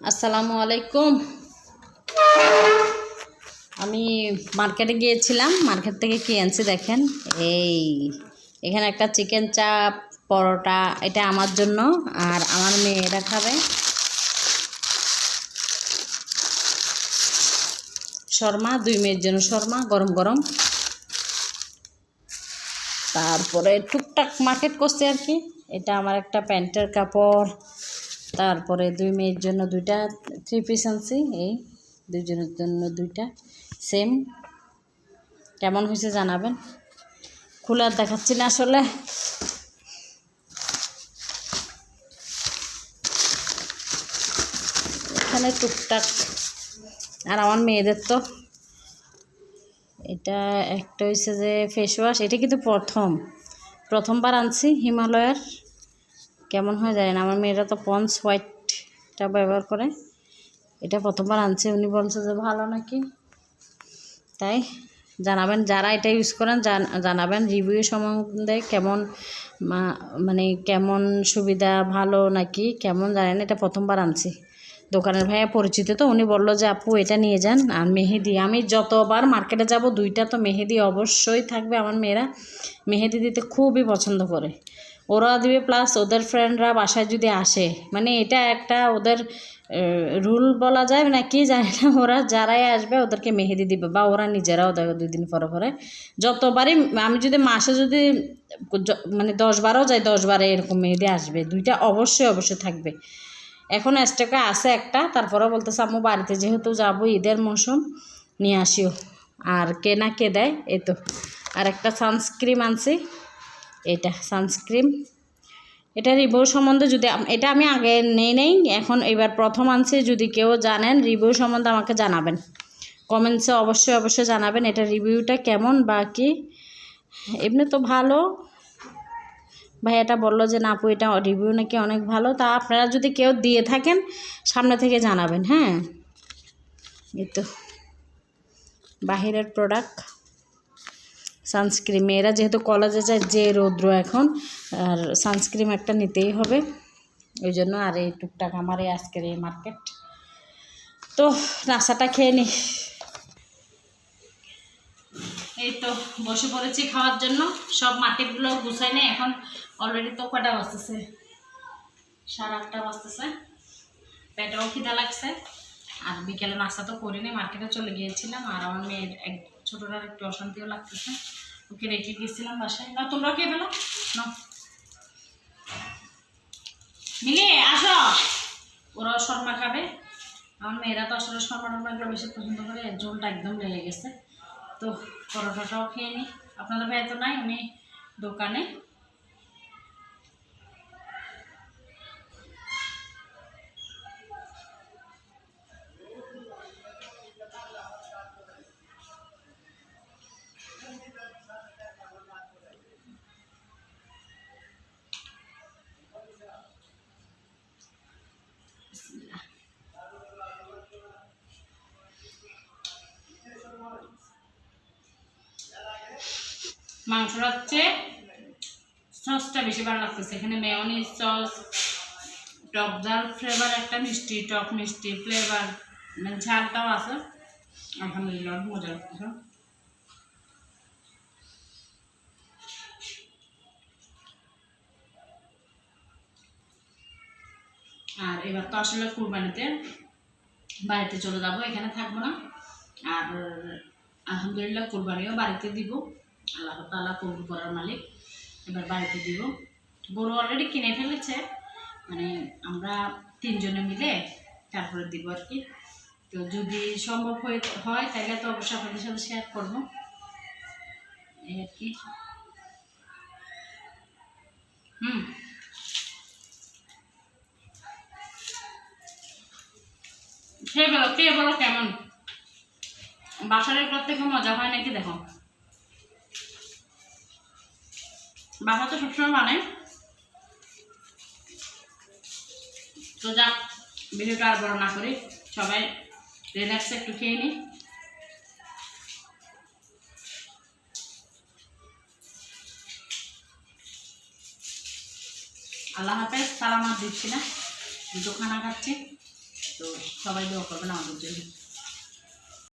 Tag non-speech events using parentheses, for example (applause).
আসসালামু আলাইকুম। আমি মার্কেটে গিয়েছিলাম, মার্কেট থেকে কি আনছি দেখেন? এই, এখানে একটা চিকেন চাপ, পরোটা, এটা আমার জন্য, আর আমার মেয়েরা খাবে। শর্মা, দুই মেয়ের জন্য শর্মা, গরম গরম। তারপরে টুকটাক মার্কেট করছে আর কি। এটা আমার একটা প্যান্টের কাপড়। তারপরে দুই মেয়ের জন্য দুইটা থ্রি পিস আনছি, এই দুইজনের জন্য দুইটা সেম কেমন হয়েছে জানাবেন? খুলার দেখাচ্ছি না আসলে। এখানে টুকটাক, আর আমার মেয়েদের তো। এটা একটা হয়েছে যে ফেস ওয়াশ এটা কিন্তু প্রথম। প্রথমবার আনছি হিমালয়ের। কেমন হয় জানেন আমার মেয়েরা তো পন্স হোয়াইটটা ব্যবহার করে। এটা প্রথমবার আনছে। উনি বলছে যে ভালো নাকি? তাই জানাবেন। যারা এটা ইউজ করেন, জান- জানাবেন রিভিউ সম্বন্ধে কেমন মানে কেমন সুবিধা, ভালো নাকি, কেমন জানেন এটা প্রথমবার আনছি। দোকানের ভাইয়া পরিচিত তো, উনি বলল যে, আপু, এটা নিয়ে যান, আর মেহেদি। আমি যতবার মার্কেটে যাব, দুইটা তো মেহেদি অবশ্যই থাকবে আমার মেয়েরা। মেহেদি দিতে খুবই পছন্দ করে। ওরা দিবে প্লাস ওদের ফ্রেন্ডরা বাসায় যদি আসে। মানে এটা একটা ওদের রুল বলা যায় না কি জানি না, (laughs) ওরা যারাই আসবে ওদেরকে মেহেদি দিবে বা ওরা নিজেরাও দেয় দুই দিন পরে পরে। যতবারই আমি যদি মাসে যদি মানে দশ বারও যাই, দশ বারে এরকম মেহেদি আসবে, দুইটা অবশ্যই অবশ্যই থাকবে। এখন স্টকে আছে একটা, তারপরে বলতেছে, আম্মু, বাড়িতে যেহেতু যাব, ঈদের মৌসুম, নিয়ে আসিও। আর কে না কে দেয়? এই তো। আর একটা সানস্ক্রিম আনছি। এটা সানস্ক্রিম এটা রিভিউ সম্বন্ধে যদি এটা আমি আগে নেই নেই, এখন এবার প্রথম আনছি, যদি কেউ জানেন রিভিউ সম্বন্ধে আমাকে জানাবেন। কমেন্টসে অবশ্যই অবশ্যই জানাবেন এটা রিভিউটা কেমন বা কি। এমনি তো ভালো। ভাই এটা বলল যে, না আপু, এটা রিভিউ নাকি অনেক ভালো। তা আপনারা যদি কেউ দিয়ে থাকেন, সামনে থেকে জানাবেন হ্যাঁ? এই তো। বাহিরের প্রোডাক্ট সানস্ক্রিন মেয়েরা যেহেতু কলেজে যায় যে রৌদ্র এখন, আর সানস্ক্রিন একটা নিতেই হবে। ওই জন্য আর এই টুকটাক আমার এই আজকের এই মার্কেট। তো নাস্তাটা খেয়ে নি। এই তো বসে পড়েছি খাওয়ার জন্য। সব মার্কেটগুলো গুছাই নেই এখন অলরেডি তো কটা বাজতেছে? সাড়ে আটটা বাজতেছে। পেটেও খিদা লাগছে। আর বিকেলে নাস্তা তো করিনি, মার্কেটে চলে গিয়েছিলাম। আর আমার মেয়ের এক ছোটোটার একটু অশান্তিও লাগতেছে। ওকে রেখে গিয়েছিলাম বাসায়। না তোমরা খেয়ে ফেলো। না মিলে, আসো। ওরাও শর্মা খাবে। আমার মেয়েরা তো আসলে শর্মা টর্মাগুলো বেশি পছন্দ করে। ঝোলটা একদম লেগে গেছে। তো পরোটাটাও খেয়ে নিই আপনাদের ভাই তো নাই, উনি দোকানে। মাংসটা হচ্ছে সসটা বেশি ভালো লাগতেছে। এখানে মেয়নিজ সস টক ঝাল ফ্লেভার একটা মিষ্টি, টক মিষ্টি ফ্লেভার মানে ঝালটাও আছে। আলহামদুলিল্লাহ মজা লাগতেছে। আর এবার তো আসলে কুরবানিতে বাড়িতে চলে যাব, এখানে থাকব না। আর আলহামদুলিল্লাহ কুরবানিও বাড়িতে দিব। আল্লাহ তালা কবুল করার মালিক। এবার বাড়িতে দিব। গরু অলরেডি কিনে ফেলেছে। মানে আমরা তিনজনে মিলে তারপরে দিব আর কি। তো যদি সম্ভব হয়ে হয়, তাহলে তো অবশ্যই আপনাদের সাথে শেয়ার করব। এই আর কি। হুম। খেয়ে বলো খেয়ে বলো কেমন? বাসারের পর থেকে মজা হয় নাকি দেখো? বাসা তো সবসময় বানায় তো যাক, ভিডিওটা আর বড় না করি, সবাই রিল্যাক্সে একটু খেয়ে নিই। আল্লাহ হাফেজ সালামাত দিচ্ছি না, দুটো খানা খাচ্ছি, তো সবাই দোয়া করবেন আমাদের জন্য।